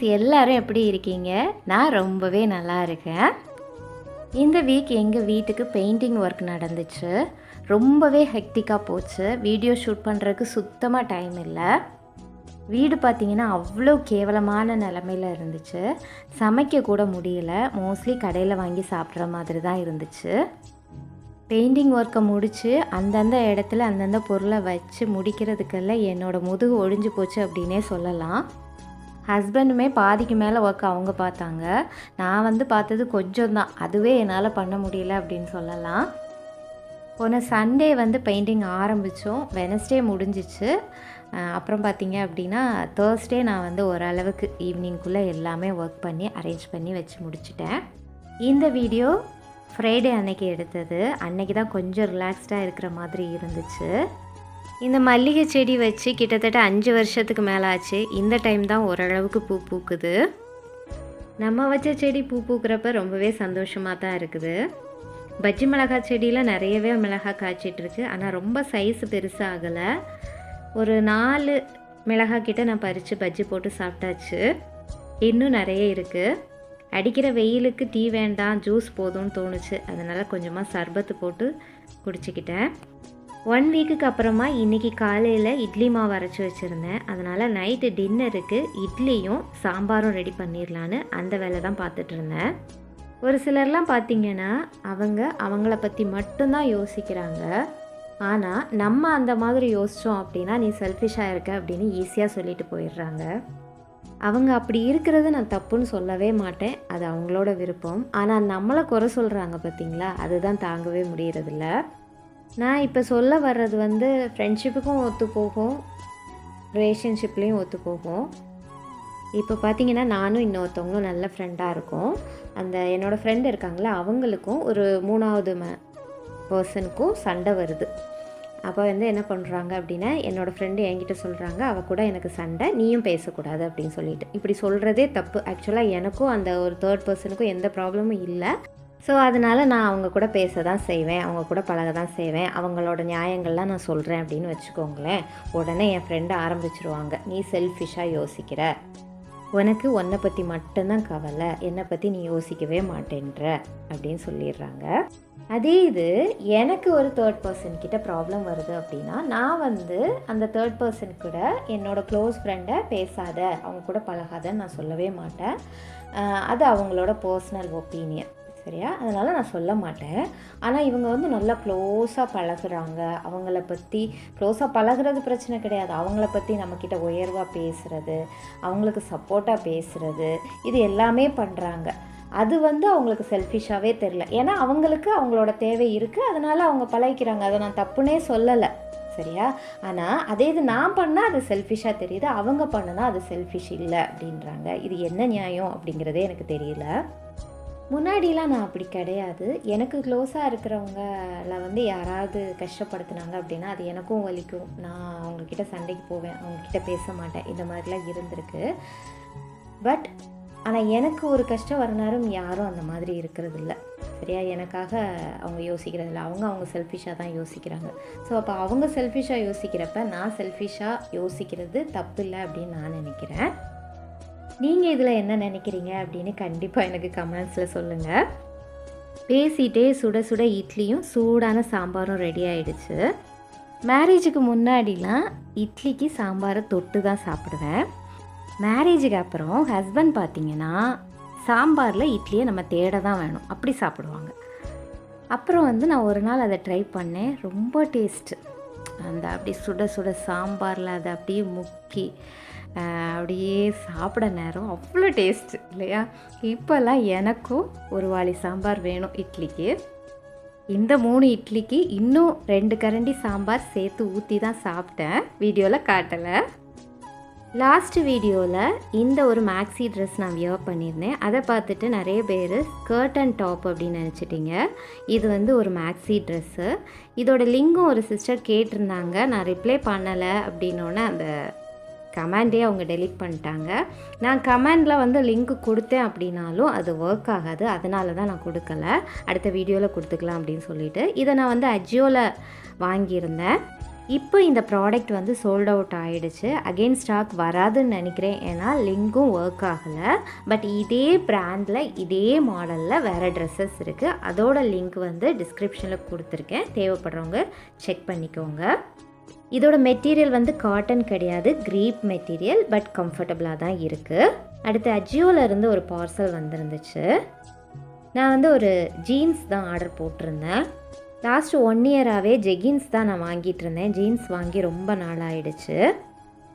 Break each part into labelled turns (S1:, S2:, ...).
S1: எல்லாரும் எப்படி இருக்கீங்க? நான் ரொம்பவே நல்லா இருக்கேன். இந்த வீக் எங்கள் வீட்டுக்கு பெயிண்டிங் ஒர்க் நடந்துச்சு. ரொம்பவே ஹெக்டிக்காக போச்சு. வீடியோ ஷூட் பண்ணுறதுக்கு சுத்தமாக டைம் இல்லை. வீடு பார்த்தீங்கன்னா அவ்வளோ கேவலமான நிலமையில இருந்துச்சு. சமைக்க கூட முடியல. மோஸ்ட்லி கடையில் வாங்கி சாப்பிட்ற மாதிரி தான் இருந்துச்சு. பெயிண்டிங் ஒர்க்கை முடித்து அந்தந்த இடத்துல அந்தந்த பொருளை வச்சு முடிக்கிறதுக்கெல்லாம் என்னோடய முதுகு ஒழிஞ்சு போச்சு அப்படின்னே சொல்லலாம். ஹஸ்பண்டுமே பாதிக்கு மேலே ஒர்க் அவங்க பார்த்தாங்க. நான் வந்து பார்த்தது கொஞ்சம் தான் அதுவே என்னால் பண்ண முடியல அப்படின்னு சொல்லலாம். போன சண்டே வந்து பெயிண்டிங் ஆரம்பித்தோம் வெனஸ்டே முடிஞ்சிச்சு. அப்புறம் பார்த்தீங்க அப்படின்னா தேர்ஸ்டே நான் வந்து ஓரளவுக்கு ஈவினிங்குள்ளே எல்லாமே ஒர்க் பண்ணி அரேஞ்ச் பண்ணி வச்சு முடிச்சிட்டேன். இந்த வீடியோ ஃப்ரைடே அன்னைக்கு எடுத்தது. அன்னைக்கு தான் கொஞ்சம் ரிலாக்ஸ்டாக இருக்கிற மாதிரி இருந்துச்சு. இந்த மல்லிகை செடி வச்சு கிட்டத்தட்ட அஞ்சு வருஷத்துக்கு மேலே ஆச்சு இந்த டைம் தான் ஓரளவுக்கு பூ பூக்குது. நம்ம வச்ச செடி பூ பூக்கிறப்ப ரொம்பவே சந்தோஷமாக தான் இருக்குது. பஜ்ஜி மிளகாய் செடியில் நிறையவே மிளகாய் காய்ச்சிட்ருக்கு ஆனால் ரொம்ப சைஸ் பெருசாகலை ஒரு நாலு மிளகாய் கிட்ட நான் பறித்து பஜ்ஜி போட்டு சாப்பிட்டாச்சு. இன்னும் நிறைய இருக்குது அடிக்கிற வெயிலுக்கு டீ வேண்டாம் ஜூஸ் போதும்னு தோணுச்சு. அதனால் கொஞ்சமாக சர்பத்து போட்டு குடிச்சிக்கிட்டேன். ஒன் வீக்குக்கு அப்புறமா இன்றைக்கி காலையில் இட்லி மாவு அரைச்சி வச்சுருந்தேன். அதனால் நைட்டு டின்னருக்கு இட்லியும் சாம்பாரும் ரெடி பண்ணிடலான்னு அந்த வேலை தான் பார்த்துட்டு இருந்தேன். ஒரு சிலர்லாம் பார்த்தீங்கன்னா அவங்க அவங்கள பற்றி மட்டும்தான் யோசிக்கிறாங்க. ஆனால் நம்ம அந்த மாதிரி யோசித்தோம் அப்படின்னா நீ செல்ஃபிஷாக இருக்க அப்படின்னு ஈஸியாக சொல்லிட்டு போயிடுறாங்க. அவங்க அப்படி இருக்கிறது நான் தப்புன்னு சொல்லவே மாட்டேன். அது அவங்களோட விருப்பம். ஆனால் நம்மளை குறை சொல்கிறாங்க பார்த்தீங்களா? அதுதான் தாங்கவே முடியறதில்ல. நான் இப்போ சொல்ல வர்றது வந்து ஃப்ரெண்ட்ஷிப்புக்கும் ஒத்து போகும். ரிலேஷன்ஷிப்லேயும் ஒத்து போகும். இப்போ பார்த்தீங்கன்னா நானும் இன்னொருத்தவங்களும் நல்ல ஃப்ரெண்டாக இருக்கோம். அந்த என்னோடய ஃப்ரெண்டு இருக்காங்களே அவங்களுக்கும் ஒரு மூணாவது ம பர்சனுக்கும் சண்டை வருது. அப்போ வந்து என்ன பண்ணுறாங்க அப்படின்னா என்னோடய ஃப்ரெண்டு என்கிட்ட சொல்கிறாங்க அவள் கூட எனக்கு சண்டை நீயும் பேசக்கூடாது அப்படின்னு சொல்லிட்டு. இப்படி சொல்கிறதே தப்பு. ஆக்சுவலாக எனக்கும் அந்த ஒரு தேர்ட் பர்சனுக்கும் எந்த ப்ராப்ளமும் இல்லை. ஸோ அதனால் நான் அவங்க கூட பேச தான் செய்வேன் அவங்க கூட பழக தான் செய்வேன். அவங்களோட நியாயங்கள்லாம் நான் சொல்கிறேன் அப்படின்னு வச்சுக்கோங்களேன். உடனே என் ஃப்ரெண்டு ஆரம்பிச்சிருவாங்க நீ செல்ஃபிஷாக யோசிக்கிற. உனக்கு உன்னை பற்றி மட்டும்தான் கவலை. என்னை பற்றி நீ யோசிக்கவே மாட்டேன்ற. அப்படின்னு சொல்லிடுறாங்க. அதே இது எனக்கு ஒரு தேர்ட் பர்சன் கிட்ட ப்ராப்ளம் வருது அப்படின்னா நான் வந்து அந்த தேர்ட் பர்சன் கூட என்னோட க்ளோஸ் ஃப்ரெண்டை பேசாத அவங்க கூட பழகாதன்னு நான் சொல்லவே மாட்டேன். அது அவங்களோட பர்சனல் ஒப்பீனியன் சரியா அதனால் நான் சொல்ல மாட்டேன். ஆனால் இவங்க வந்து நல்லா க்ளோஸாக பழகுறாங்க. அவங்கள பற்றி க்ளோஸாக பழகுறது பிரச்சனை கிடையாது. அவங்கள பற்றி நம்மக்கிட்ட உயர்வாக பேசுகிறது அவங்களுக்கு சப்போர்ட்டாக பேசுகிறது இது எல்லாமே பண்ணுறாங்க அது வந்து அவங்களுக்கு செல்ஃபிஷாகவே தெரில ஏன்னா அவங்களுக்கு அவங்களோட தேவை இருக்குது அதனால் அவங்க பழகிக்கிறாங்க. அதை நான் தப்புனே சொல்லலை. சரியா? ஆனால் அதே இது நான் பண்ணால் அது செல்ஃபிஷாக தெரியுது. அவங்க பண்ணுனா அது செல்ஃபிஷ் இல்லை அப்படின்றாங்க. இது என்ன நியாயம் அப்படிங்கிறதே எனக்கு தெரியல. முன்னாடிலாம் நான் அப்படி கிடையாது. எனக்கு க்ளோஸாக இருக்கிறவங்கள வந்து யாராவது கஷ்டப்படுத்துனாங்க அப்படின்னா அது எனக்கும் வலிக்கும். நான் அவங்கக்கிட்ட சண்டைக்கு போவேன். அவங்கக்கிட்ட பேச மாட்டேன். இந்த மாதிரிலாம் இருந்திருக்கு. பட் ஆனால் எனக்கு ஒரு கஷ்டம் வர நேரம் யாரும் அந்த மாதிரி இருக்கிறதில்ல. சரியா? எனக்காக அவங்க யோசிக்கிறது இல்லை அவங்க அவங்க செல்ஃபிஷாக தான் யோசிக்கிறாங்க. ஸோ அப்போ அவங்க செல்ஃபிஷாக யோசிக்கிறப்ப நான் செல்ஃபிஷாக யோசிக்கிறது தப்பு இல்லை அப்படின்னு நான் நினைக்கிறேன். நீங்கள் இதில் என்ன நினைக்கிறீங்க அப்படின்னு கண்டிப்பாக எனக்கு கமெண்ட்ஸில் சொல்லுங்கள் பேசிகிட்டே சுட சுட இட்லியும் சூடான சாம்பாரும் ரெடி ஆகிடுச்சு மேரேஜுக்கு முன்னாடிலாம் இட்லிக்கு சாம்பாரை தொட்டு தான் சாப்பிடுவேன். மேரேஜுக்கு அப்புறம் ஹஸ்பண்ட் பார்த்தீங்கன்னா சாம்பாரில் இட்லியை நம்ம தேட தான் வேணும். அப்படி சாப்பிடுவாங்க. அப்புறம் வந்து நான் ஒரு நாள் அதை ட்ரை பண்ணேன். ரொம்ப டேஸ்ட்டு அந்த அப்படி சுட சுட சாம்பாரில் அதை அப்படியே முக்கி அப்படியே சாப்பிட நேரம் அவ்வளோ டேஸ்ட் இல்லையா? இப்போல்லாம் எனக்கும் ஒரு வாளி சாம்பார் வேணும் இட்லிக்கு. இந்த மூணு இட்லிக்கு இன்னும் ரெண்டு கரண்டி சாம்பார் சேர்த்து ஊற்றி தான் சாப்பிட்டேன். வீடியோவில் காட்டலை. லாஸ்ட் வீடியோவில் இந்த ஒரு மேக்ஸி ட்ரெஸ் நான் வியர் பண்ணியிருந்தேன். அதை பார்த்துட்டு நிறைய பேர் ஸ்கர்ட் அண்ட் டாப் அப்படின்னு நினச்சிட்டிங்க. இது வந்து ஒரு மேக்ஸி ட்ரெஸ்ஸு இதோட லிங்கும் ஒரு சிஸ்டர் கேட்டிருந்தாங்க. நான் ரிப்ளை பண்ணலை அப்படின்னோடனே அந்த கமெண்டே அவங்க டெலீட் பண்ணிட்டாங்க. நான் கமெண்டில் வந்து லிங்க் கொடுத்தேன் அப்படின்னாலும் அது ஒர்க் ஆகாது. அதனால தான் நான் கொடுக்கல. அடுத்த வீடியோவில் கொடுத்துக்கலாம் அப்படின்னு சொல்லிட்டு இதை நான் வந்து அஜியோவில் வாங்கியிருந்தேன். இப்போ இந்த ப்ராடக்ட் வந்து சோல்ட் அவுட் ஆகிடுச்சு அகெயின் ஸ்டாக் வராதுன்னு நினைக்கிறேன். ஏன்னா லிங்கும் ஒர்க் ஆகலை. பட் இதே ப்ராண்டில் இதே மாடலில் வேறு ட்ரெஸ்ஸஸ் இருக்குது அதோட லிங்க் வந்து டிஸ்கிரிப்ஷனில் கொடுத்துருக்கேன். தேவைப்படுறவங்க செக் பண்ணிக்கோங்க. இதோட மெட்டீரியல் வந்து காட்டன் கிடையாது க்ரீப் மெட்டீரியல் பட் கம்ஃபர்டபுளாக தான் இருக்குது அடுத்து அஜியோவில் இருந்து ஒரு பார்சல் வந்திருந்துச்சு. நான் வந்து ஒரு ஜீன்ஸ் தான் ஆர்டர் போட்டிருந்தேன். லாஸ்ட் ஒன் இயராகவே ஜெகின்ஸ் தான் நான் வாங்கிட்டு இருந்தேன். ஜீன்ஸ் வாங்கி ரொம்ப நாள் ஆயிடுச்சு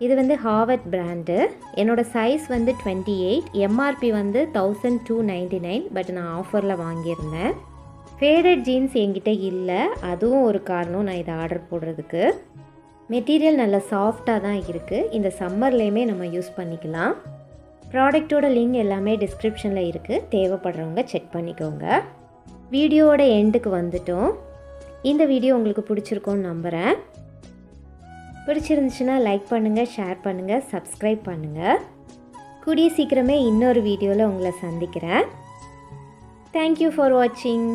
S1: இது வந்து ஹாவர்ட் பிராண்டு என்னோடய சைஸ் வந்து டுவெண்ட்டி எயிட் எம்ஆர்பி வந்து thousand two ninety nine but நான் ஆஃபரில் வாங்கியிருந்தேன். ஃபேடட் ஜீன்ஸ் என்கிட்ட இல்லை. அதுவும் ஒரு காரணம் நான் இதை ஆர்டர் போடுறதுக்கு. மெட்டீரியல் நல்ல சாஃப்டாக தான் இருக்குது இந்த சம்மர்லேயுமே நம்ம யூஸ் பண்ணிக்கலாம். ப்ராடக்ட்டோட லிங்க் எல்லாமே டிஸ்கிரிப்ஷனில் இருக்குது தேவைப்படுறவங்க செக் பண்ணிக்கோங்க. வீடியோவோட எண்டுக்கு வந்துட்டோம். இந்த வீடியோ உங்களுக்கு பிடிச்சிருக்கோன்னு நம்புகிறேன் பிடிச்சிருந்துச்சுன்னா லைக் பண்ணுங்கள் ஷேர் பண்ணுங்கள் சப்ஸ்கிரைப் பண்ணுங்கள் கூடிய சீக்கிரமே இன்னொரு வீடியோவில் உங்களை சந்திக்கிறேன். தேங்க்யூ ஃபார் வாட்சிங்